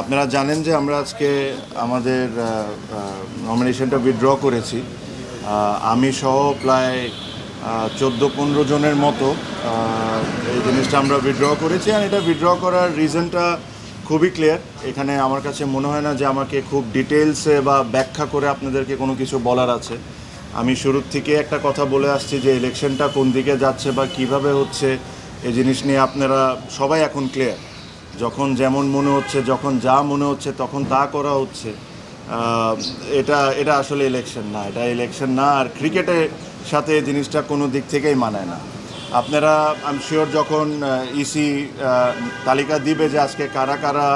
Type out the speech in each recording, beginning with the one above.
আপনারা জানেন যে আমরা আজকে আমাদের নমিনেশনটা উইথড্র করেছি। আমি সহ প্রায় চোদ্দ পনেরো জনের মতো এই জিনিসটা আমরা উইথড্র করেছি আর এটা উইথড্র করার রিজনটা খুবই ক্লিয়ার এখানে আমার কাছে মনে হয় না যে আমাকে খুব ডিটেলসে বা ব্যাখ্যা করে আপনাদেরকে কোনো কিছু বলার আছে। আমি শুরুর থেকে একটা কথা বলে আসছি যে ইলেকশনটা কোন দিকে যাচ্ছে বা কীভাবে হচ্ছে, এই জিনিস নিয়ে আপনারা সবাই এখন ক্লিয়ার যখন যেমন মনে হচ্ছে, যখন যা মনে হচ্ছে, তখন তা করা হচ্ছে। এটা এটা আসলে ইলেকশন না। এটা ইলেকশন না, আর ক্রিকেটের সাথে জিনিসটা কোনো দিক থেকেই মানায় না। আপনারা আমি শিওর যখন ইসি তালিকা দিবে যে আজকে কারা কারা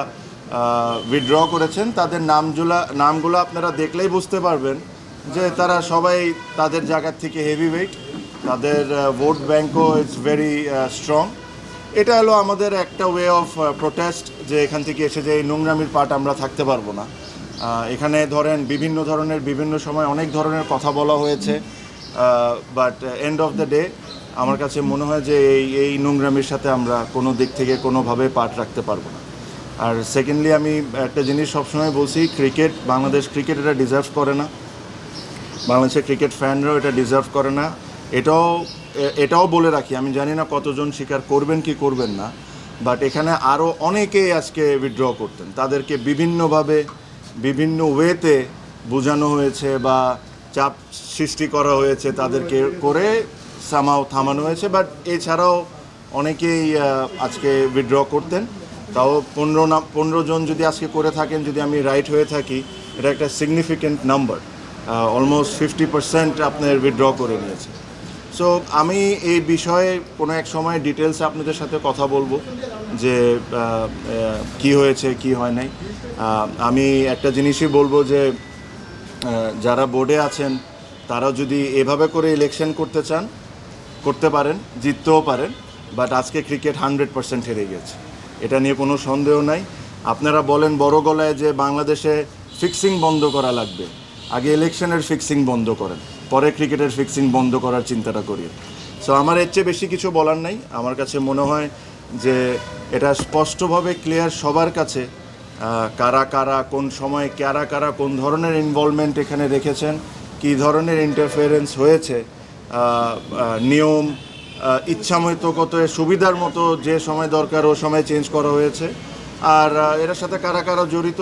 উইথড্র করেছেন, তাদের নামগুলা নামগুলো আপনারা দেখলেই বুঝতে পারবেন যে তারা সবাই তাদের জায়গার থেকে হেভি ওয়েট তাদের ভোট ব্যাঙ্কও ইটস ভেরি স্ট্রং এটা হলো আমাদের একটা ওয়ে অফ প্রোটেস্ট যে এখান থেকে এসে যে এই নোংরামির পার্ট আমরা থাকতে পারব না। এখানে ধরেন বিভিন্ন ধরনের, বিভিন্ন সময় অনেক ধরনের কথা বলা হয়েছে but end of the day আমার কাছে মনে হয় যে এই এই নোংরামির সাথে আমরা কোনো দিক থেকে কোনোভাবে পার্ট রাখতে পারব না। আর সেকেন্ডলি আমি একটা জিনিস সবসময় বলছি ক্রিকেট বাংলাদেশ ক্রিকেট এটা ডিজার্ভ করে না। বাংলাদেশের ক্রিকেট ফ্যানরাও এটা ডিজার্ভ করে না। এটাও এটাও বলে রাখি, আমি জানি না কতজন স্বীকার করবেন কি করবেন না বাট এখানে আরও অনেকেই আজকে উইথড্র করতেন। তাদেরকে বিভিন্নভাবে, বিভিন্ন ওয়েতে বোঝানো হয়েছে বা চাপ সৃষ্টি করা হয়েছে তাদেরকে করে সামাও থামানো হয়েছে বাট এছাড়াও অনেকেই আজকে উইথড্র করতেন। তাও পনেরো না, পনেরো জন যদি আজকে করে থাকেন, যদি আমি রাইট হয়ে থাকি, এটা একটা significant number almost fifty percent আপনার উইথড্র করে নিয়েছে। সো আমি এই বিষয়ে কোনো এক সময় ডিটেলস আপনাদের সাথে কথা বলব যে কি হয়েছে, কি হয় নাই। আমি একটা জিনিসই বলব যে যারা বোর্ডে আছেন তারা যদি এভাবে করে ইলেকশন করতে চান, করতে পারেন, জিততেও পারেন বাট আজকে ক্রিকেট হান্ড্রেড পার্সেন্ট হেরে গেছে। এটা নিয়ে কোনো সন্দেহ নাই। আপনারা বলেন বড় গলায় যে, বাংলাদেশে ফিক্সিং বন্ধ করা লাগবে। আগে ইলেকশনের ফিক্সিং বন্ধ করেন, পরে ক্রিকেটের ফিক্সিং বন্ধ করার চিন্তাটা করি সো আমার এর চেয়ে বেশি কিছু বলার নাই। আমার কাছে মনে হয় যে এটা স্পষ্টভাবে ক্লিয়ার সবার কাছে কারা কারা, কোন সময় কারা কারা, কোন ধরনের ইনভলভমেন্ট এখানে রেখেছেন, কী ধরনের ইন্টারফিয়ারেন্স হয়েছে নিয়ম ইচ্ছামতো কত সুবিধার মতো যে সময় দরকার, ও সময় চেঞ্জ করা হয়েছে। আর এর সাথে কারা কারা জড়িত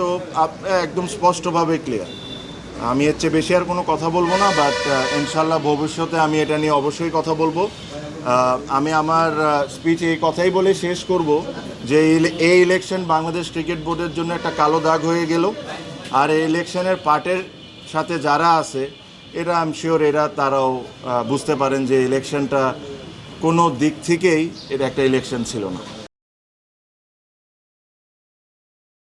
একদম স্পষ্টভাবে ক্লিয়ার আমি এর চেয়ে বেশি আর কোনো কথা বলব না বাট ইনশাল্লাহ ভবিষ্যতে আমি এটা নিয়ে অবশ্যই কথা বলব। আমি আমার স্পিচ এই কথাই বলে শেষ করব যে এই ইলেকশন বাংলাদেশ ক্রিকেট বোর্ডের জন্য একটা কালো দাগ হয়ে গেল। আর এই ইলেকশনের পার্টের সাথে যারা আছে, এরা আম শিওর এরা তারাও বুঝতে পারেন যে ইলেকশনটা কোনো দিক থেকেই এটা একটা ইলেকশন ছিল না।